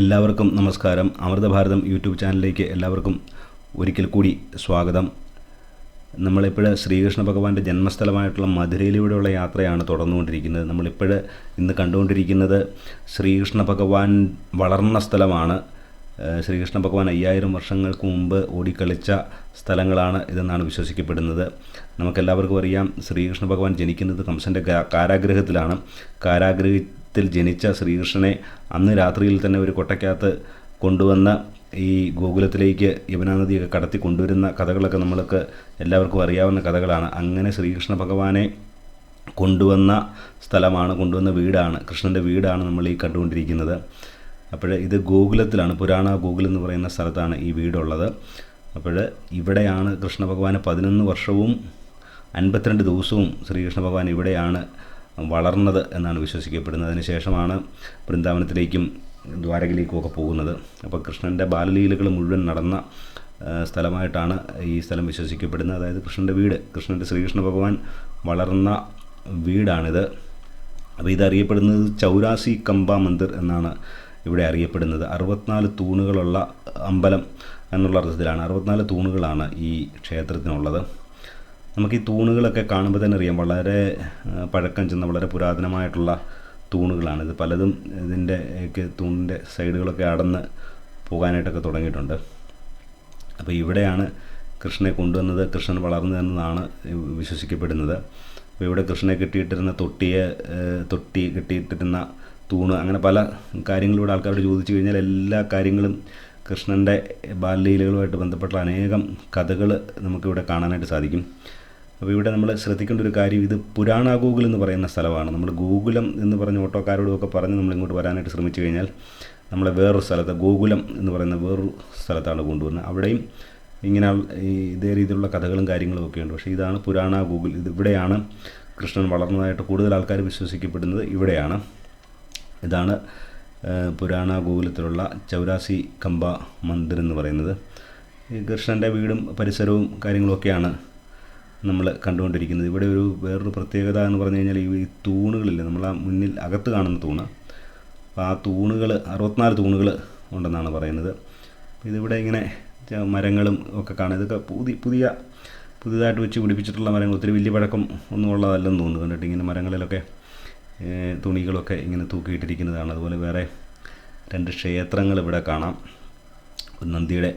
എല്ലാവർക്കും നമസ്കാരം. അമൃതഭാരതം യൂട്യൂബ് ചാനലിലേക്ക് എല്ലാവർക്കും ഒരിക്കൽ കൂടി സ്വാഗതം. നമ്മളിപ്പോൾ ശ്രീകൃഷ്ണ ഭഗവാന്റെ ജന്മസ്ഥലമായിട്ടുള്ള മധുരയിലൂടെയുള്ള യാത്രയാണ് തുടർന്നുകൊണ്ടിരിക്കുന്നത്. നമ്മളിപ്പോൾ ഇന്ന് കണ്ടുകൊണ്ടിരിക്കുന്നത് ശ്രീകൃഷ്ണ ഭഗവാൻ വളർന്ന സ്ഥലമാണ്. ശ്രീകൃഷ്ണ ഭഗവാൻ അയ്യായിരം വർഷങ്ങൾക്ക് മുമ്പ് ഓടിക്കളിച്ച സ്ഥലങ്ങളാണ് ഇതെന്നാണ് വിശ്വസിക്കപ്പെടുന്നത്. നമുക്കെല്ലാവർക്കും അറിയാം ശ്രീകൃഷ്ണ ഭഗവാൻ ജനിക്കുന്നത് കംസന്റെ കാരാഗ്രഹത്തിലാണ്. കാരാഗൃഹത്തിലാണ് കാരാഗൃഹത്തിൽ ജനിച്ച ശ്രീകൃഷ്ണനെ അന്ന് രാത്രിയിൽ തന്നെ ഒരു കൊട്ടയ്ക്കകത്ത് കൊണ്ടുവന്ന ഈ ഗോകുലത്തിലേക്ക് യമുനാനദിയൊക്കെ കടത്തി കൊണ്ടുവരുന്ന കഥകളൊക്കെ നമ്മൾക്ക് എല്ലാവർക്കും അറിയാവുന്ന കഥകളാണ്. അങ്ങനെ ശ്രീകൃഷ്ണ ഭഗവാനെ കൊണ്ടുവന്ന സ്ഥലമാണ് കൊണ്ടുവന്ന വീടാണ് കൃഷ്ണന്റെ വീടാണ് നമ്മൾ ഈ കണ്ടുകൊണ്ടിരിക്കുന്നത്. അപ്പോൾ ഇത് ഗോകുലത്തിലാണ് പുരാണ ഗോകുലം എന്ന് പറയുന്ന സ്ഥലത്താണ് ഈ വീടുള്ളത്. അപ്പോൾ ഇവിടെയാണ് കൃഷ്ണ ഭഗവാൻ പതിനൊന്ന് വർഷവും അൻപത്തിരണ്ട് ദിവസവും ശ്രീകൃഷ്ണ ഭഗവാൻ ഇവിടെയാണ് വളർന്നത് എന്നാണ് വിശ്വസിക്കപ്പെടുന്നത്. അതിനുശേഷമാണ് വൃന്ദാവനത്തിലേക്കും ദ്വാരകയിലേക്കും ഒക്കെ പോകുന്നത്. അപ്പോൾ കൃഷ്ണന്റെ ബാലലീലകൾ മുഴുവൻ നടന്ന സ്ഥലമായിട്ടാണ് ഈ സ്ഥലം വിശ്വസിക്കപ്പെടുന്നത്. അതായത് കൃഷ്ണന്റെ വീട് കൃഷ്ണന്റെ ശ്രീകൃഷ്ണ ഭഗവാൻ വളർന്ന വീടാണിത്. അപ്പോൾ ഇതറിയപ്പെടുന്നത് ചൗരാസി കമ്പ മന്ദിർ എന്നാണ് ഇവിടെ അറിയപ്പെടുന്നത്. അറുപത്തിനാല് തൂണുകളുള്ള അമ്പലം എന്നുള്ള അർത്ഥത്തിലാണ്. അറുപത്തിനാല് തൂണുകളാണ് ഈ ക്ഷേത്രത്തിനുള്ളത്. നമുക്ക് ഈ തൂണുകളൊക്കെ കാണുമ്പോൾ തന്നെ അറിയാം. വളരെ പഴക്കം ചെന്ന വളരെ പുരാതനമായിട്ടുള്ള തൂണുകളാണ് ഇത്. പലതും ഇതിന്റെ ഒക്കെ തൂണിന്റെ സൈഡുകളൊക്കെ അടന്ന് പോകാനായിട്ടൊക്കെ തുടങ്ങിയിട്ടുണ്ട്. അപ്പോൾ ഇവിടെയാണ് കൃഷ്ണനെ കൊണ്ടുവന്നത്. കൃഷ്ണൻ വളർന്നു എന്നതാണ് വിശ്വസിക്കപ്പെടുന്നത്. അപ്പോൾ ഇവിടെ കൃഷ്ണനെ കിട്ടിയിട്ടിരുന്ന തൊട്ടിയെ തൊട്ടി കിട്ടിയിട്ടിരുന്ന തൂണ് അങ്ങനെ പല കാര്യങ്ങളിലൂടെ ആൾക്കാരോട് ചോദിച്ചു കഴിഞ്ഞാൽ എല്ലാ കാര്യങ്ങളും കൃഷ്ണന്റെ ബാല്യലീലകളുമായിട്ട് ബന്ധപ്പെട്ട അനേകം കഥകൾ നമുക്കിവിടെ കാണാനായിട്ട് സാധിക്കും. അപ്പോൾ ഇവിടെ നമ്മൾ ശ്രദ്ധിക്കേണ്ട ഒരു കാര്യം ഇത് പുരാണ ഗൂഗിൾ എന്ന് പറയുന്ന സ്ഥലമാണ്. നമ്മൾ ഗൂഗുലം എന്ന് പറഞ്ഞ ഓട്ടോക്കാരോടും ഒക്കെ പറഞ്ഞ് നമ്മൾ ഇങ്ങോട്ട് വരാനായിട്ട് ശ്രമിച്ചു കഴിഞ്ഞാൽ നമ്മളെ വേറൊരു സ്ഥലത്ത് ഗോകുലം എന്ന് പറയുന്ന വേറൊരു സ്ഥലത്താണ് കൊണ്ടുവന്നത് അവിടെയും ഇങ്ങനെ ഈ ഇതേ രീതിയിലുള്ള കഥകളും കാര്യങ്ങളും ഒക്കെ ഉണ്ട്. പക്ഷേ ഇതാണ് പുരാണ ഗൂഗിൾ. ഇത് ഇവിടെയാണ് കൃഷ്ണൻ വളർന്നതായിട്ട് കൂടുതൽ ആൾക്കാർ വിശ്വസിക്കപ്പെടുന്നത്. ഇവിടെയാണ്. ഇതാണ് പുരാണ ഗോകുലത്തിലുള്ള ചൗരാസി കമ്പ മന്ദിർ എന്ന് പറയുന്നത്. കൃഷ്ണന്റെ വീടും പരിസരവും കാര്യങ്ങളൊക്കെയാണ് നമ്മൾ കണ്ടുകൊണ്ടിരിക്കുന്നത്. ഇവിടെ ഒരു വേറൊരു പ്രത്യേകത എന്ന് പറഞ്ഞു കഴിഞ്ഞാൽ ഈ തൂണുകളില്ലേ നമ്മൾ ആ മുന്നിൽ അകത്ത് കാണുന്ന തൂണ്. അപ്പോൾ ആ തൂണുകൾ അറുപത്തിനാല് തൂണുകൾ ഉണ്ടെന്നാണ് പറയുന്നത്. ഇതിവിടെ ഇങ്ങനെ മരങ്ങളും ഒക്കെ കാണാം. ഇതൊക്കെ പുതിയ പുതിയ പുതിയതായിട്ട് വെച്ച് പിടിപ്പിച്ചിട്ടുള്ള മരങ്ങൾ. ഒത്തിരി വലിയ പഴക്കം ഒന്നും ഉള്ളതല്ലെന്ന് തോന്നുന്നു. കണ്ടിട്ട് ഇങ്ങനെ മരങ്ങളിലൊക്കെ തുണികളൊക്കെ ഇങ്ങനെ തൂക്കിയിട്ടിരിക്കുന്നതാണ്. അതുപോലെ വേറെ രണ്ട് ക്ഷേത്രങ്ങൾ ഇവിടെ കാണാം. നന്ദിയുടെ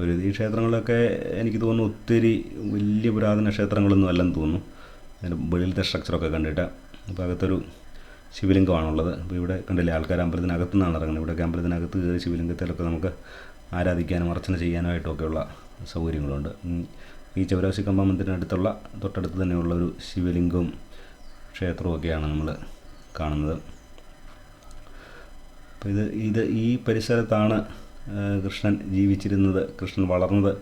ഒരു ഈ ക്ഷേത്രങ്ങളൊക്കെ എനിക്ക് തോന്നുന്നു ഒത്തിരി വലിയ പുരാതന ക്ഷേത്രങ്ങളൊന്നും അല്ലെന്ന് തോന്നുന്നു. അതിന്റെ വെളിയിലത്തെ സ്ട്രക്ചറൊക്കെ കണ്ടിട്ട് അപ്പോൾ അകത്തൊരു ശിവലിംഗമാണുള്ളത്. അപ്പോൾ ഇവിടെ കണ്ടില്ലേ ആൾക്കാർ അമ്പലത്തിനകത്തു നിന്നാണ് ഇറങ്ങുന്നത്. ഇവിടെയൊക്കെ അമ്പലത്തിനകത്ത് കയറി ശിവലിംഗത്തിലൊക്കെ നമുക്ക് ആരാധിക്കാനും അർച്ചന ചെയ്യാനുമായിട്ടൊക്കെയുള്ള സൗകര്യങ്ങളുണ്ട്. ഈ ചൗരാശി കമ്പ മന്ദിരത്തിനടുത്തുള്ള തൊട്ടടുത്ത് തന്നെയുള്ള ഒരു ശിവലിംഗവും ക്ഷേത്രവും ഒക്കെയാണ് നമ്മൾ കാണുന്നത്. അപ്പോൾ ഇത് ഇത് ഈ പരിസരത്താണ് കൃഷ്ണൻ ജീവിച്ചിരുന്നത് കൃഷ്ണൻ വളർന്നത്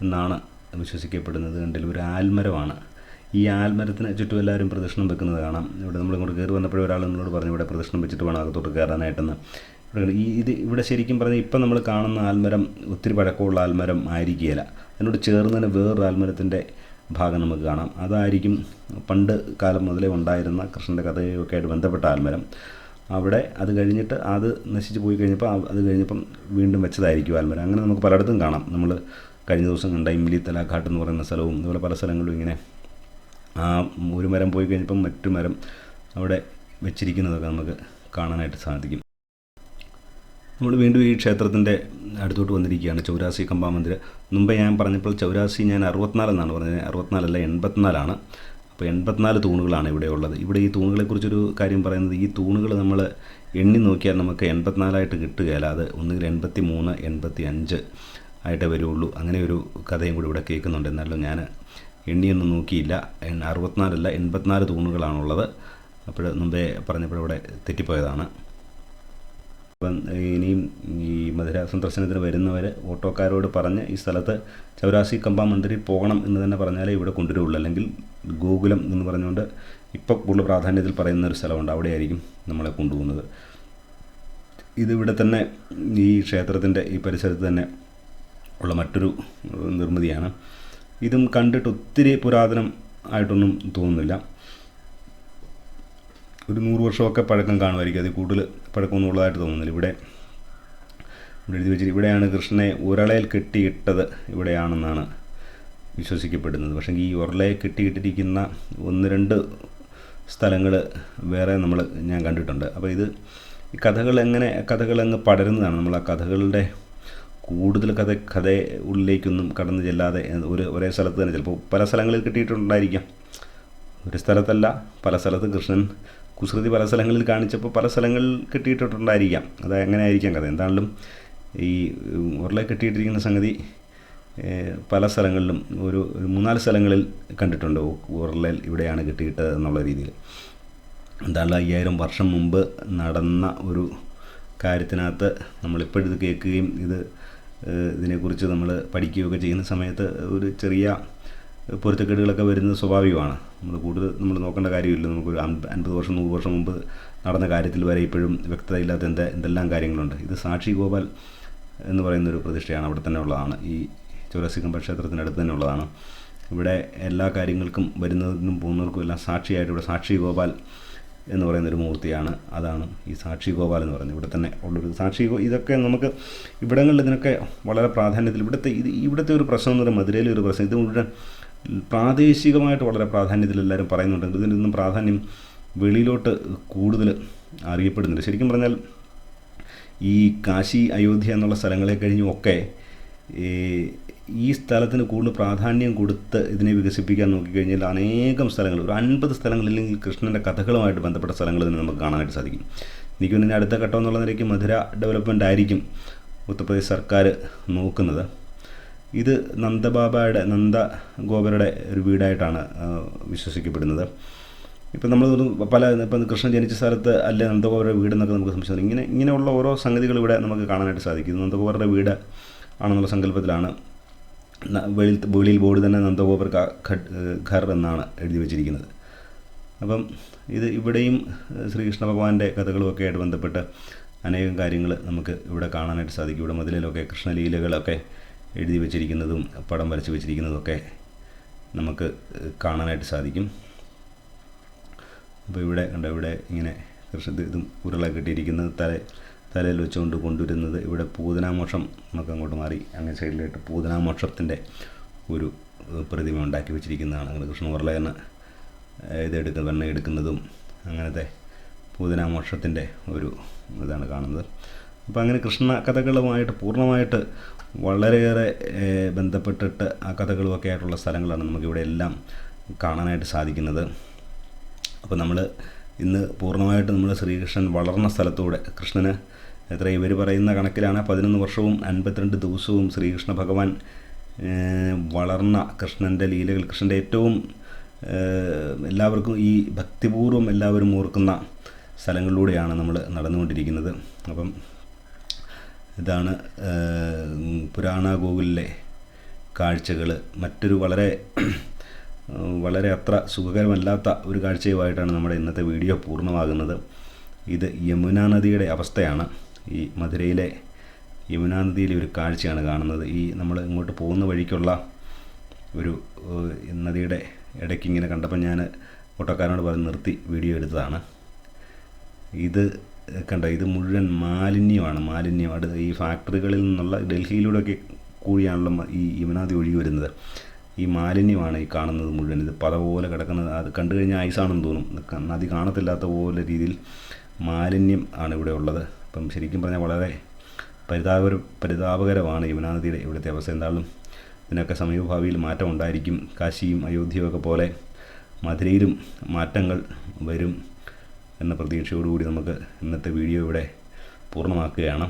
എന്നാണ് വിശ്വസിക്കപ്പെടുന്നത്. കണ്ടിൽ ഒരു ആൽമരമാണ്. ഈ ആൽമരത്തിന് ചുറ്റും എല്ലാവരും പ്രദക്ഷിണം വെക്കുന്നത് കാണാം. ഇവിടെ നമ്മൾ ഇങ്ങോട്ട് കയറി വന്നപ്പോഴേ ഒരാൾ നമ്മളോട് പറഞ്ഞു ഇവിടെ പ്രദക്ഷിണം വെച്ചിട്ട് വേണം അകത്തോട്ട് കയറാനായിട്ടെന്ന്. ഇവിടെ ഈ ഇത് ഇവിടെ ശരിക്കും പറഞ്ഞാൽ ഇപ്പം നമ്മൾ കാണുന്ന ആൽമരം ഒത്തിരി പഴക്കമുള്ള ആൽമരം ആയിരിക്കുകയില്ല. അതിനോട് ചേർന്ന് തന്നെ വേറൊരു ആൽമരത്തിന്റെ ഭാഗം നമുക്ക് കാണാം. അതായിരിക്കും പണ്ട് കാലം മുതലേ ഉണ്ടായിരുന്ന കൃഷ്ണന്റെ കഥയൊക്കെ ആയിട്ട് ബന്ധപ്പെട്ട ആൽമരം. അവിടെ അത് കഴിഞ്ഞിട്ട് അത് നശിച്ച് പോയി കഴിഞ്ഞപ്പോൾ അത് കഴിഞ്ഞപ്പം വീണ്ടും വെച്ചതായിരിക്കും ആൽമരം അങ്ങനെ നമുക്ക് പലയിടത്തും കാണാം. നമ്മൾ കഴിഞ്ഞ ദിവസം കണ്ട ഇമ്മിലി തലാഘാട്ട് എന്ന് പറയുന്ന സ്ഥലവും അതുപോലെ പല സ്ഥലങ്ങളും ഇങ്ങനെ ആ ഒരു മരം പോയി കഴിഞ്ഞപ്പം മറ്റു മരം അവിടെ വെച്ചിരിക്കുന്നതൊക്കെ നമുക്ക് കാണാനായിട്ട് സാധിക്കും. നമ്മൾ വീണ്ടും ഈ ക്ഷേത്രത്തിന്റെ അടുത്തോട്ട് വന്നിരിക്കുകയാണ്. ചൗരാസി കമ്പാ മന്ദിരം മുമ്പേ ഞാൻ പറഞ്ഞപ്പോൾ ചൗരാസി ഞാൻ അറുപത്തിനാലെന്നാണ് പറഞ്ഞത്. അറുപത്തിനാലല്ല എൺപത്തിനാലാണ്. അപ്പോൾ എൺപത്തിനാല് തൂണുകളാണ് ഇവിടെ ഉള്ളത്. ഇവിടെ ഈ തൂണുകളെക്കുറിച്ചൊരു കാര്യം പറയുന്നത് ഈ തൂണുകൾ നമ്മൾ എണ്ണി നോക്കിയാൽ നമുക്ക് എൺപത്തിനാലായിട്ട് കിട്ടുകയില്ല. അത് ഒന്നുകിൽ എൺപത്തി മൂന്ന് എൺപത്തി അഞ്ച് ആയിട്ടേ വരുള്ളൂ. അങ്ങനെ ഒരു കഥയും കൂടി ഇവിടെ കേൾക്കുന്നുണ്ട്. എന്നാലും ഞാൻ എണ്ണിയൊന്നും നോക്കിയില്ല. അറുപത്തിനാലല്ല എൺപത്തിനാല് തൂണുകളാണുള്ളത്. അപ്പോൾ മുമ്പേ പറഞ്ഞപ്പോൾ ഇവിടെ തെറ്റിപ്പോയതാണ്. അപ്പം ഇനിയും ഈ മധുര സന്ദർശനത്തിന് വരുന്നവർ ഓട്ടോക്കാരോട് പറഞ്ഞ് ഈ സ്ഥലത്ത് ചൗരാസി കമ്പ മന്ദിരിൽ പോകണം എന്ന് തന്നെ പറഞ്ഞാലേ ഇവിടെ കൊണ്ടുവരുള്ളൂ. അല്ലെങ്കിൽ ഗോകുലം എന്ന് പറഞ്ഞുകൊണ്ട് ഇപ്പോൾ കൂടുതൽ പ്രാധാന്യത്തിൽ പറയുന്ന ഒരു സ്ഥലമുണ്ട്. അവിടെയായിരിക്കും നമ്മളെ കൊണ്ടുപോകുന്നത്. ഇതിവിടെ തന്നെ ഈ ക്ഷേത്രത്തിന്റെ ഈ പരിസരത്ത് തന്നെ ഉള്ള മറ്റൊരു നിർമ്മിതിയാണ്. ഇതും കണ്ടിട്ട് ഒത്തിരി പുരാതനം ആയിട്ടൊന്നും തോന്നുന്നില്ല. ഒരു നൂറ് വർഷമൊക്കെ പഴക്കം കാണുമായിരിക്കും. അതിൽ കൂടുതൽ പഴക്കമൊന്നും തോന്നുന്നില്ല. ഇവിടെ ഇവിടെ എഴുതി വെച്ചിട്ട് ഇവിടെയാണ് കൃഷ്ണനെ ഉരളയിൽ കെട്ടിയിട്ടത് ഇവിടെയാണെന്നാണ് വിശ്വസിക്കപ്പെടുന്നത്. പക്ഷേ ഈ ഉരളയെ കെട്ടിയിട്ടിരിക്കുന്ന ഒന്ന് രണ്ട് സ്ഥലങ്ങൾ വേറെ നമ്മൾ ഞാൻ കണ്ടിട്ടുണ്ട്. അപ്പോൾ ഇത് ഈ കഥകൾ എങ്ങനെ കഥകൾ അങ്ങ് പടരുന്നതാണ്. നമ്മൾ ആ കഥകളുടെ കൂടുതൽ കഥ കഥ ഉള്ളിലേക്കൊന്നും കടന്നു ചെല്ലാതെ ഒരു ഒരേ സ്ഥലത്ത് തന്നെ ചിലപ്പോൾ പല സ്ഥലങ്ങളിൽ കിട്ടിയിട്ടുണ്ടായിരിക്കാം. ഒരു സ്ഥലത്തല്ല പല സ്ഥലത്ത് കൃഷ്ണൻ കുസൃതി പല സ്ഥലങ്ങളിൽ കാണിച്ചപ്പോൾ പല സ്ഥലങ്ങളിൽ കിട്ടിയിട്ടുണ്ടായിരിക്കാം അത് അങ്ങനെ ആയിരിക്കാം കഥ? എന്താണെങ്കിലും ഈ ഉരുളെ കിട്ടിയിട്ടിരിക്കുന്ന സംഗതി പല സ്ഥലങ്ങളിലും ഒരു മൂന്നാൽ സ്ഥലങ്ങളിൽ കണ്ടിട്ടുണ്ട്. ഉരുളയിൽ ഇവിടെയാണ് കിട്ടിയിട്ടത് എന്നുള്ള രീതിയിൽ. എന്തായാലും അയ്യായിരം വർഷം മുമ്പ് നടന്ന ഒരു കാര്യത്തിനകത്ത് നമ്മളിപ്പോഴിത് കേൾക്കുകയും ഇത് ഇതിനെക്കുറിച്ച് നമ്മൾ പഠിക്കുകയൊക്കെ ചെയ്യുന്ന സമയത്ത് ഒരു ചെറിയ പൊരുത്തക്കേടുകളൊക്കെ വരുന്നത് സ്വാഭാവികമാണ്. നമ്മൾ കൂടുതൽ നമ്മൾ നോക്കേണ്ട കാര്യമില്ല. നമുക്കൊരു അൻപ- അൻപത് വർഷം നൂറ് വർഷം മുമ്പ് നടന്ന കാര്യത്തിൽ വരെ ഇപ്പോഴും വ്യക്തതയില്ലാത്ത എന്താ എന്തെല്ലാം കാര്യങ്ങളുണ്ട്. ഇത് സാക്ഷി ഗോപാൽ എന്ന് പറയുന്ന ഒരു പ്രതിഷ്ഠയാണ് അവിടെ തന്നെ ഉള്ളതാണ്. ഈ ചോരസിംഹ ക്ഷേത്രത്തിനടുത്ത് തന്നെ ഉള്ളതാണ്. ഇവിടെ എല്ലാ കാര്യങ്ങൾക്കും വരുന്നതിനും പോകുന്നവർക്കും എല്ലാം സാക്ഷിയായിട്ട് ഇവിടെ സാക്ഷി ഗോപാൽ എന്ന് പറയുന്ന ഒരു മൂർത്തിയാണ്. അതാണ് ഈ സാക്ഷി ഗോപാൽ എന്ന് പറയുന്നത്. ഇവിടെ തന്നെ ഉള്ളൊരു സാക്ഷി ഇതൊക്കെ നമുക്ക് ഇവിടങ്ങളിൽ ഇതിനൊക്കെ വളരെ പ്രാധാന്യത്തിൽ ഇവിടുത്തെ ഇത് ഇവിടുത്തെ ഒരു പ്രശ്നം എന്ന് പറയുന്നത് മധുരയിലെ ഒരു പ്രശ്നം. ഇത് മുഴുവൻ പ്രാദേശികമായിട്ട് വളരെ പ്രാധാന്യത്തിൽ എല്ലാവരും പറയുന്നുണ്ട്. ഇതിന്റെ ഇതിനൊന്നും പ്രാധാന്യം വെളിയിലോട്ട് കൂടുതൽ അറിയപ്പെടുന്നുണ്ട്. ശരിക്കും പറഞ്ഞാൽ ഈ കാശി അയോധ്യ എന്നുള്ള സ്ഥലങ്ങളെ കഴിഞ്ഞും ഒക്കെ ഈ സ്ഥലത്തിന് കൂടുതൽ പ്രാധാന്യം കൊടുത്ത് ഇതിനെ വികസിപ്പിക്കാൻ നോക്കിക്കഴിഞ്ഞാൽ അനേകം സ്ഥലങ്ങൾ ഒരു അൻപത് സ്ഥലങ്ങളില്ലെങ്കിൽ കൃഷ്ണന്റെ കഥകളുമായിട്ട് ബന്ധപ്പെട്ട സ്ഥലങ്ങൾ തന്നെ നമുക്ക് കാണാനായിട്ട് സാധിക്കും. എനിക്ക് പിന്നെ അടുത്ത ഘട്ടം എന്നുള്ള നിലയ്ക്ക് മധുര ഡെവലപ്മെന്റ് ആയിരിക്കും ഉത്തർപ്രദേശ് സർക്കാർ നോക്കുന്നത്. ഇത് നന്ദബാബയുടെ നന്ദ ഗോപരുടെ ഒരു വീടായിട്ടാണ് വിശ്വസിക്കപ്പെടുന്നത്. ഇപ്പം നമ്മൾ പല ഇപ്പം കൃഷ്ണൻ ജനിച്ച സ്ഥലത്ത് അല്ലെ നന്ദഗോപരുടെ വീട് എന്നൊക്കെ നമുക്ക് സംശയം ഇങ്ങനെ ഇങ്ങനെയുള്ള ഓരോ സംഗതികൾ ഇവിടെ നമുക്ക് കാണാനായിട്ട് സാധിക്കും നന്ദഗോപരുടെ വീട് ആണെന്നുള്ള സങ്കല്പത്തിലാണ് വെളി വെളിയിൽ ബോർഡ് തന്നെ നന്ദഗോപർ ഘർ എന്നാണ് എഴുതി വച്ചിരിക്കുന്നത്. അപ്പം ഇത് ഇവിടെയും ശ്രീകൃഷ്ണ ഭഗവാന്റെ കഥകളുമൊക്കെ ആയിട്ട് ബന്ധപ്പെട്ട് അനേകം കാര്യങ്ങൾ നമുക്ക് ഇവിടെ കാണാനായിട്ട് സാധിക്കും. ഇവിടെ മതിലിലൊക്കെ കൃഷ്ണലീലകളൊക്കെ എഴുതി വച്ചിരിക്കുന്നതും പടം വരച്ച് വെച്ചിരിക്കുന്നതൊക്കെ നമുക്ക് കാണാനായിട്ട് സാധിക്കും. അപ്പോൾ ഇവിടെ കണ്ട ഇവിടെ ഇങ്ങനെ കൃഷി ഇതും ഉരുള കെട്ടിയിരിക്കുന്നത് തല തലയിൽ വെച്ചുകൊണ്ട് കൊണ്ടുവരുന്നത്. ഇവിടെ പൂതനാമോക്ഷം നമുക്ക് അങ്ങോട്ട് മാറി അങ്ങനെ സൈഡിലായിട്ട് പൂതനാമോക്ഷത്തിന്റെ ഒരു പ്രതിമ ഉണ്ടാക്കി വെച്ചിരിക്കുന്നതാണ്. അങ്ങനെ കൃഷ്ണ ഉരുളയെന്ന് ഇതെടുക്കുന്ന വെണ്ണ എടുക്കുന്നതും അങ്ങനത്തെ പൂതനാമോക്ഷത്തിന്റെ ഒരു ഇതാണ് കാണുന്നത്. അപ്പോൾ അങ്ങനെ കൃഷ്ണ കഥകളുമായിട്ട് പൂർണമായിട്ട് വളരെയേറെ ബന്ധപ്പെട്ടിട്ട് ആ കഥകളുമൊക്കെ ആയിട്ടുള്ള സ്ഥലങ്ങളാണ് നമുക്കിവിടെ എല്ലാം കാണാനായിട്ട് സാധിക്കുന്നത്. അപ്പോൾ നമ്മൾ ഇന്ന് പൂർണമായിട്ട് നമ്മൾ ശ്രീകൃഷ്ണൻ വളർന്ന സ്ഥലത്തൂടെ കൃഷ്ണന് എത്ര ഇവർ പറയുന്ന കണക്കിലാണ് പതിനൊന്ന് വർഷവും അൻപത്തിരണ്ട് ദിവസവും ശ്രീകൃഷ്ണ ഭഗവാൻ വളർന്ന കൃഷ്ണന്റെ ലീലകൾ കൃഷ്ണന്റെ ഏറ്റവും എല്ലാവർക്കും ഈ ഭക്തിപൂർവം എല്ലാവരും ഓർക്കുന്ന സ്ഥലങ്ങളിലൂടെയാണ് നമ്മൾ നടന്നുകൊണ്ടിരിക്കുന്നത്. അപ്പം ഇതാണ് പുരാണ ഗോകുലിലെ കാഴ്ചകൾ. മറ്റൊരു വളരെ വളരെ അത്ര സുഖകരമല്ലാത്ത ഒരു കാഴ്ചയുമായിട്ടാണ് നമ്മുടെ ഇന്നത്തെ വീഡിയോ പൂർണമാകുന്നത്. ഇത് യമുന നദിയുടെ അവസ്ഥയാണ്. ഈ മധുരയിലെ യമുന നദിയിലെ ഒരു കാഴ്ചയാണ് കാണുന്നത്. ഈ നമ്മൾ ഇങ്ങോട്ട് പോകുന്ന വഴിക്കുള്ള ഒരു നദിയുടെ ഇടയ്ക്ക് ഇങ്ങനെ കണ്ടപ്പോൾ ഞാൻ ഓട്ടോക്കാരനോട് പറഞ്ഞ് നിർത്തി വീഡിയോ എടുത്തതാണ്. ഇത് കണ്ട ഇത് മുഴുവൻ മാലിന്യമാണ്. മാലിന്യം അത് ഈ ഫാക്ടറികളിൽ നിന്നുള്ള ഡൽഹിയിലൂടെയൊക്കെ കൂടിയാണല്ലോ ഈ യമുനാദി ഒഴുകി വരുന്നത്. ഈ മാലിന്യമാണ് ഈ കാണുന്നത് മുഴുവൻ. ഇത് പല പോലെ കിടക്കുന്നത്. അത് കണ്ടു കഴിഞ്ഞാൽ ഐസാണെന്ന് തോന്നും. നദി കാണത്തില്ലാത്ത പോലെ രീതിയിൽ മാലിന്യം ആണ് ഇവിടെ ഉള്ളത്. അപ്പം ശരിക്കും പറഞ്ഞാൽ വളരെ പരിതാപകര പരിതാപകരമാണ് യമുനാനദിയുടെ ഇവിടുത്തെ അവസ്ഥ. എന്തായാലും ഇതിനൊക്കെ സമീപഭാവിയിൽ മാറ്റം ഉണ്ടായിരിക്കും കാശിയും അയോധ്യയും ഒക്കെ പോലെ മധുരയിലും മാറ്റങ്ങൾ വരും. എന്ന പ്രതീക്ഷയോടുകൂടി നമുക്ക് ഇന്നത്തെ വീഡിയോ ഇവിടെ പൂർണമാക്കുകയാണ്.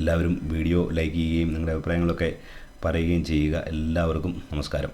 എല്ലാവരും വീഡിയോ ലൈക്ക് ചെയ്യുകയും നിങ്ങളുടെ അഭിപ്രായങ്ങളൊക്കെ പറയുകയും ചെയ്യുക. എല്ലാവർക്കും നമസ്കാരം.